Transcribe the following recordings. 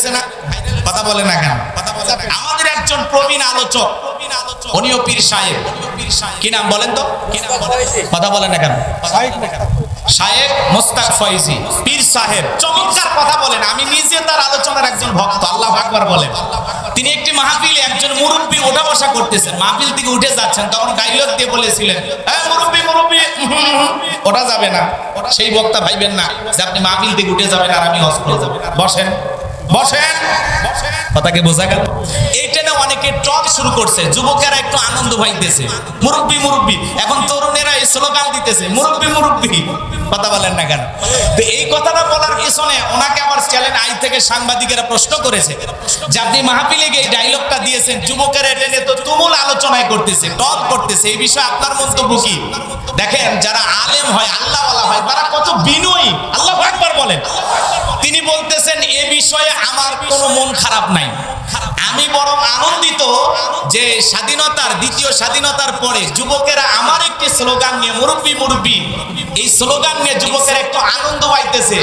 হয়েছে না, কথা বলে না কেন? আমাদের একজন প্রবীণ আলোচক পীর সাহেব। কি নাম বলেন তো? কথা না কেন? মোস্তাক ফয়েজি পীর সাহেব। চমৎকার কথা বলেন। আমি নিজে তার আলোচনার একজন ভক্ত, আল্লাহ তিনি একটি মাহফিলে, একজন মুরব্বী ওঠা বসা করতেছেন। মাহফিল থেকে উঠে যাচ্ছেন, তখন ডাইলগ দিয়ে বলেছিলেন হ্যাঁ মুরব্বী মুরব্বী ওটা যাবে না। সেই বক্তা ভাইবেন না যে আপনি মাহফিল থেকে উঠে যাবেন আর আমি হজ যাবেন বসেন। বসেন কথাকে বোঝা গেল। এইটা না অনেকে ট্রল শুরু করছে যুবকেরা একটু আনন্দ পাইতেছে। মুরব্বি মুরব্বি এখন তরুণেরা এই স্লোগান দিতেছে মুরব্বি মুরব্বি। কথা বলেন না কেন? তো এই কথাটা বলার পিছনে ওনাকে আবার চ্যানেল আই থেকে সাংবাদিকেরা প্রশ্ন করেছে যে আপনি মাহফিলে গিয়ে ডায়লগটা দিয়েছেন যুবকেরা এটা নিয়ে তো তুমুল আলোচনায় করতেছে টক করতেছে। এই বিষয়ে আপনার মন্তব্য কি? দেখেন যারা আলেম হয় আল্লাহ হয় তারা কত বিনয়ী। আল্লাহ একবার বলেন। বলতেছেন, এ বিষয়ে আমার কোনো মন খারাপ নাই। আমি বরং আনন্দিত যে স্বাধীনতার, দ্বিতীয় স্বাধীনতার পরে যুবকেরা আমার একটি স্লোগান নিয়ে, মুরব্বী মুরব্বী, এই স্লোগান নিয়ে যুবকেরা একটু আনন্দ পাইতেছে।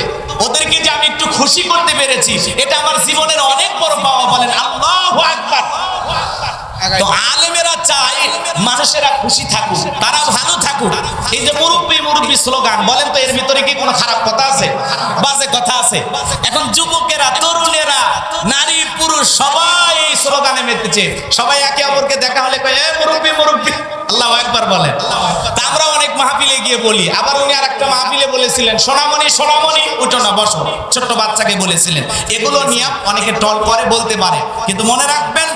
ওদেরকে যে আমি একটু খুশি করতে পেরেছি, এটা আমার জীবনের অনেক বড় পাওয়া বলেন, আল্লাহ আকবার। তো মানুষেরা খুশি থাকুক, তারা ভালো থাকুক। এই যে মুরব্বী মুরব্বী স্লোগান, বলেন তো এর ভিতরে কি কোনো খারাপ কথা আছে? বাজে কথা আছে। এখন যুবকেরা, তরুণেরা, নারী, পুরুষ, সবাই এই স্লোগানে মেতেছে। সবাই একে অপরকে দেখা হলে কয়, এ মুরব্বী মুরব্বী। আল্লাহ একবার বলেন আমরা মাহফিলে গিয়ে বলি। আবার উনি আর একটা মাহফিলে বলেছিলেন, সোনামণি সোনামণি, উঠো না, বসো। ছোট্ট বাচ্চাকে বলেছিলেন। এগুলো নিয়ে অনেকে টল করে বলতে পারে। কিন্তু মনে রাখবেন,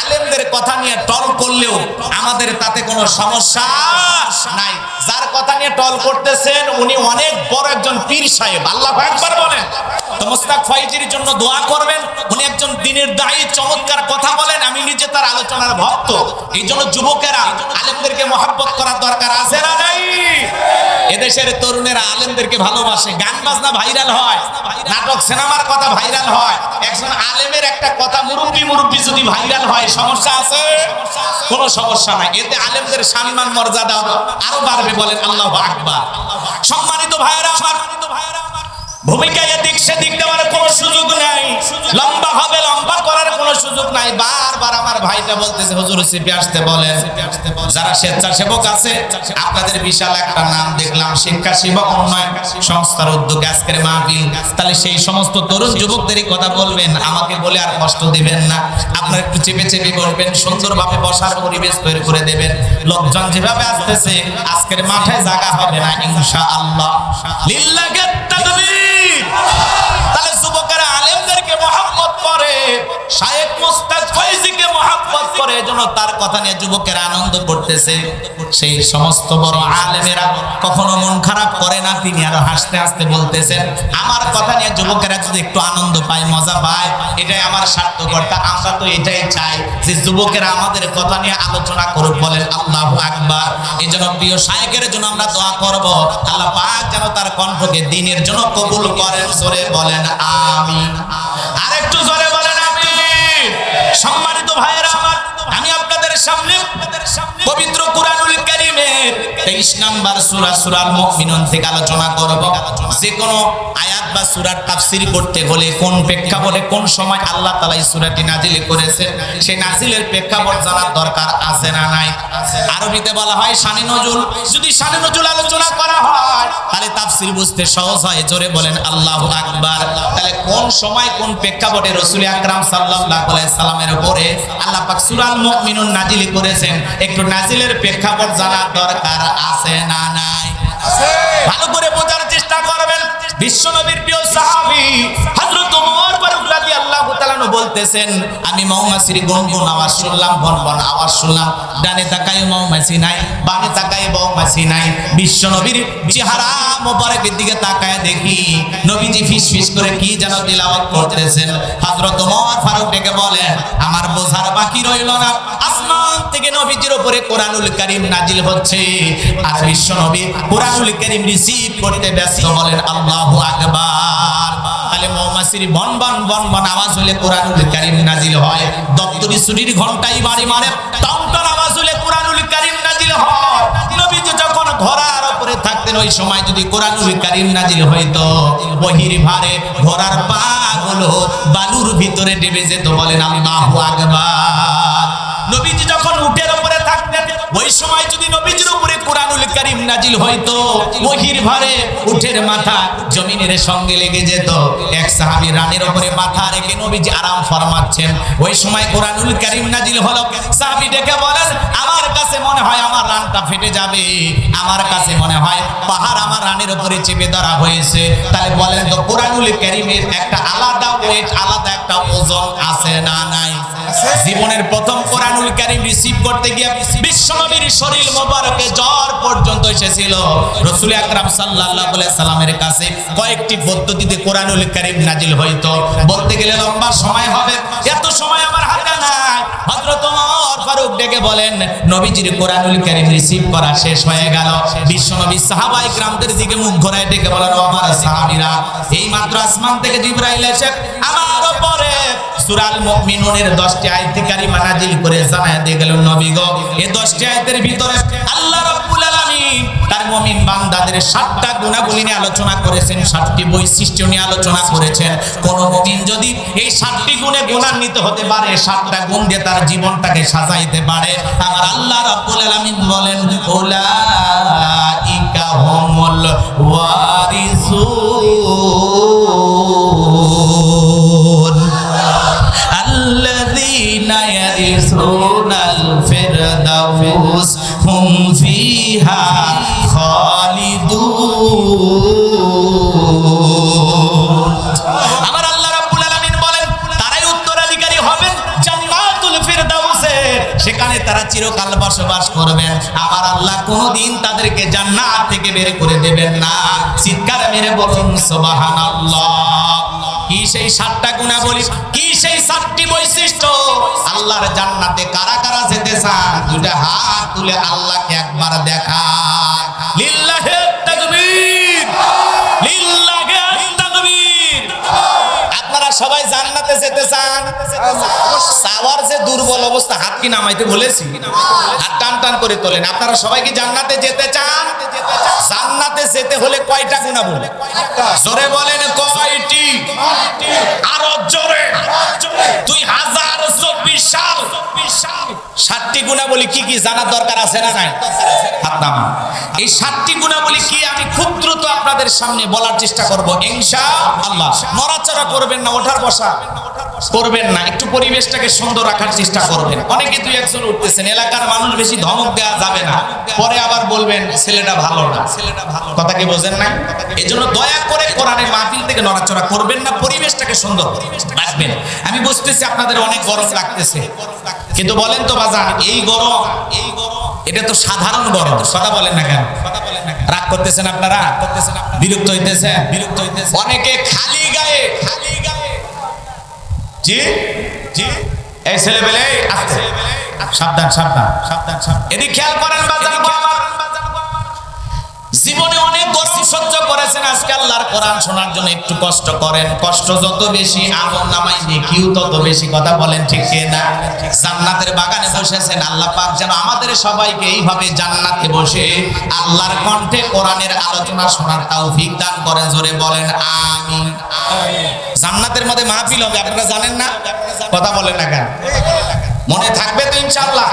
আলেমদের কথা নিয়ে টল করলেও আমাদের তাতে কোনো সমস্যা নাই। যার কথা নিয়ে টল করতেছেন, উনি অনেক বড় একজন পীর সাহেব। আল্লাহ একবার বলেন। তো মোস্তাক ফয়েজির জন্য দোয়া করবেন। উনি একজন দিনের দায়ী, চমৎকার কথা বলেন। আমি নিজে তার আলোচনার ভক্ত। এই জন্য যুবকেরা, আলেমদেরকে মহাব্বত করার দরকার আছে না? নাই এদেশের তরুণেরা আলেমদেরকে ভালোবাসে, গান বাজনা ভাইরাল হয়, নাটক, সিনেমার কথা ভাইরাল হয়। একজন আলেমের একটা কথা মুরব্বী মুরব্বী যদি ভাইরাল হয়, সমস্যা আছে? কোনো সমস্যা নাই। এতে আলেমদের সম্মান, মর্যাদা আরও বাড়বে বলেন আল্লাহ আকবার। সম্মানিত ভাইয়েরা আমার ভূমিকা এদিক সেদিক দেওয়ার কোনো সুযোগ নাই। লম্বা হবে, লম্বা করার কোনো সুযোগ নাই। বারবার আমার ভাইটা বলতেছে, হুজুর সিপি আসতে বলেন। যারা স্বেচ্ছাসেবক আছে, আপনাদের বিশাল একটা নাম দেখলাম, শিক্ষা সেবক উন্নয়ন সংস্থার উদ্যোগে আজকের মাহফিল। তাহলে সেই সমস্ত তরুণ যুবকদেরই কথা বলবেন, আমাকে বলে আর কষ্ট দিবেন না। আপনারা একটু চেপে চেপে বসবেন সুন্দরভাবে বসার পরিবেশ তৈরি করে দেবেন। লোকজন যেভাবে আসতেছে, আজকের মাঠে জায়গা হবে না, ইনশাআল্লাহ। লিল্লাহি তাকবীর তাহলে যুবকেরা আলেমদেরকে মহাম্মত করে এজন্য তার কথা নিয়ে যুবকেরা আনন্দ করতেছে। সেই সমস্ত বড় আলেমেরা কখনো মন খারাপ করে না, তিনি আরও হাসতে হাসতে বলতেছেন, আমার কথা নিয়ে যুবকেরা যদি একটু আনন্দ পায়, মজা পায়, এটাই আমার স্বার্থকর্তা আমরা তো এটাই চাই যে যুবকেরা আমাদের কথা নিয়ে আলোচনা করুক, বলেন আল্লাহ আকবার। এই জন্য প্রিয় শায়েকের জন্য আমরা দোয়া করব, আল্লাহ পাক যেন তার কণ্ঠকে দিনের জন্য কবুল করেন, জোরে বলেন আমিন। আরেকটু জোরে বলেন আমিন। সম্মানিত ভাইয়েরা আমার আমি সামনে পবিত্র কুরআনুল কারীমের 23 নাম্বার সূরা সূরা মুমিনুন থেকে আলোচনা করব। যে কোন আয়াত বা সূরার তাফসীর করতে হলে কোন প্রেক্ষাপটে কোন সময় আল্লাহ তাআলা এই সূরাটি নাজিল করেছেন? সেই নাজিলের প্রেক্ষাপট জানার দরকার আছে না নাই? আরবিতে বলা হয় শানে নজুল। যদি শানে নজুল আলোচনা করা হয় তাহলে তাফসীর বুঝতে সহজ হয়। জোরে বলেন আল্লাহু আকবার। তাহলে কোন সময় কোন প্রেক্ষাপটে রাসূল আকরাম আলাইহি সাল্লামের উপরে আল্লাহ পাক সূরাল মুমিনুন নাজিল করেছেন? একটু নাজিলের প্রেক্ষাপট জানার দরকার আছে না নাই? ভালো করে বোঝার বিশ্বনবীর প্রিয় সাহাবী হযরত ওমর ফারুক রাদিয়াল্লাহু তাআলা বলতেছেন, আমি আওয়াজ শুনলাম, বনবন আওয়াজ শুনলাম। ডানে তাকায় নাই, বামে তাকায় নাই। বিশ্বনবীর চেহারা মোবারকের দিকে তাকায় দেখি, নবীজি ফিস ফিস করে কি যেন করতেছেন। হযরত ওমর ফারুক ডেকে বলেন, আমার বোঝার বাকি রইল না। থেকে নবীজির উপরে কোরআনুল কারীম নাজিল হচ্ছে। আর বিশ্ব নবী কোরআনুল কারীম রিসিভ করতে ব্যস্ত বলেন, আল্লাহু আকবার। তাহলে মৌমাছির বন বন বন বন আওয়াজ হলে কোরআনুল কারীম নাজিল হয়। দপ্তরি ছুটির ঘন্টাই বাড়ি মারে টন আওয়াজ হলে কোরআনুল কারীম নাজিল হয়। নবীজি যখন ঘোড়ার উপরে থাকতেন, ওই সময় যদি কোরআনুল কারীম নাজিল হইতো, বহির ভারে ঘোড়ার পাগুলো বালুর ভিতরে ডেবে যেত বলেন আল্লাহু আকবার। নবীজি যখন উটের উপরে থাকতেন, ওই সময় যদি নবীজির উপরে কোরআনুল কারীম নাজিল হইতো ওহির ভারে উটের মাথা জমিনের সঙ্গে লেগে যেত। এক সাহাবী রানের উপরে মাথা রেখে নবীজি আরাম ফরমাচ্ছেন। ওই সময় কোরআনুল কারীম নাজিল হলো। সাহাবী ডেকে বলেন, আমার কাছে মনে হয় আমার রানটা ফেটে যাবে। আমার কাছে মনে হয় পাহাড় আমার রানের উপরে চেপে ধরা হয়েছে। তাহলে বলেন তো, কোরআনুল কারীমের একটা আলাদা ওয়েট আলাদা একটা ওজন আছে না নাই? জীবনের প্রথম কোরআনুল কারীম রিসিভ করতে গিয়ে বিশ্বনবীর শরীর মোবারকে জ্বর পর্যন্ত এসেছিল। রসুল আকরাম সাল্লাল্লাহু আলাইহি সাল্লামের কাছে কয়েকটি পদ্ধতিতে কোরআনুল কারীম নাজিল হইতো। বলতে গেলে লম্বা সময় হবে। এত সময় আমার হাতে নাই। হযরত ফারুক ডেকে বলেন, নবীজির কোরআনুল কারীম রিসিভ করা শেষ হয়ে গেল। বিশ্বনবী সাহাবায়ে গ্রামদের দিকে মুখ ঘোরায় ডেকে বলেন, ও আমার সাহাবীরা, এই মাত্র আসমান থেকে জিবরাইল এসে আমার উপরে সুরাল মুমিনুনের 10টি আয়াতকারী মানাজিল করে জানায় দিয়ে গেল নবী গো এই 10টি আয়াতের ভিতরে আল্লাহ মমিন বান্দাদের সাতটা গুণাগুলি নিয়ে আলোচনা করেছেন, সাতটি বৈশিষ্ট্য নিয়ে আলোচনা করেছেন। কোন মমিন যদি এই সাতটি গুণে গুণান্বিত হতে পারে, সাতটা গুণ দিয়ে তার জীবনটাকে সাজাইতে পারে। আমার আল্লাহ রাব্বুল আলামিন বলেন, উলাইকা হুমুল ওয়ারিসুন। আল্লাযীনা ইয়ারিসুনাল ফিরদাউস হুম ফিহা সেখানে তারা চিরকাল বসবাস করবেন আমার আল্লাহ কোনোদিন তাদেরকে জান্নাত থেকে বের করে দেবেন না। চিৎকার মেরে বলুন, সুবহানাল্লাহ। কি সেই সাতটা গুণা বলি কি সেই সাতটি বৈশিষ্ট্য? আল্লাহর জান্নাতে কারা কারা যেতে চান? দুটা হাত তুলে আল্লাহকে একবার দেখা লিল্লাহে আপনারা সবাই জান্নাতে যেতে চান? চাওয়ার যে দুর্বল অবস্থা, হাত নামাইতে বলেছি? হাত টান টান করে তোলেন। আপনারা সবাই জান্নাতে যেতে চান? জান্নাতে যেতে হলে কয়টা গুণা বলে জোরে বলেন কয়টি? আরও জোরে। সাতটি গুণাবলী কি কি জানার দরকার আছে না নাই। এই সাতটি গুণাবলী কি আমি খুব দ্রুত আপনাদের সামনে বলার চেষ্টা করব? ইনশা আল্লাহ নড়াচড়া করবেন না, ওঠার বসা করবেন না, একটু পরিবেশটাকে সুন্দর রাখার চেষ্টা করবেন। অনেকে দুই একজন উঠতেছেন, এলাকার মানুষ বেশি ধমক দেওয়া যাবে না। পরে আবার বলবেন, ছেলেটা ভালো না। ছেলেটা ভালো কথা কি বোঝেন না এই জন্য দয়া করে কোরআনের মাহফিল থেকে নড়াচড়া করবেন না, পরিবেশটাকে সুন্দর রাখবেন। আমি বুঝতেছি আপনাদের অনেক গরম লাগতেছে। কিন্তু বলেন তো বাজান এই গরম এই গরম এটা তো সাধারণ গরম কথা বলেন না কেন? রাগ করতেছেন আপনারা? বিরক্ত হইতেছে বিরক্ত হইতেছে অনেকে খালি গায়ে খালি গায়ে। জি? জি? এই ছেলে বেলে আসতে সাবধান সাবধান সাবধান সাবধান। এদিকে খেয়াল করেন সহ্য করেছেন, আজকে আল্লাহর কোরআন শোনার জন্য একটু কষ্ট করেন। কষ্ট যত বেশি আমল নামাই নেকিও তত বেশি, কথা বলেন ঠিক না জান্নাতের বাগানে বসেছেন, আল্লাহ পাক যেন আমাদের সবাইকে এইভাবে জান্নাতে বসে আল্লাহর কণ্ঠে কোরআনের আলোচনা শোনার তৌফিক দান করেন, জোরে বলেন, আমিন। জান্নাতের মধ্যে মাহফিল হবে, আপনারা জানেন না? কথা বলেন না কেন? মনে থাকবে তো ইনশাআল্লাহ।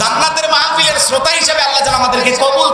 জান্নাতের মাহফিলের শ্রোতা হিসেবে আল্লাহ যেন আমাদেরকে কবুল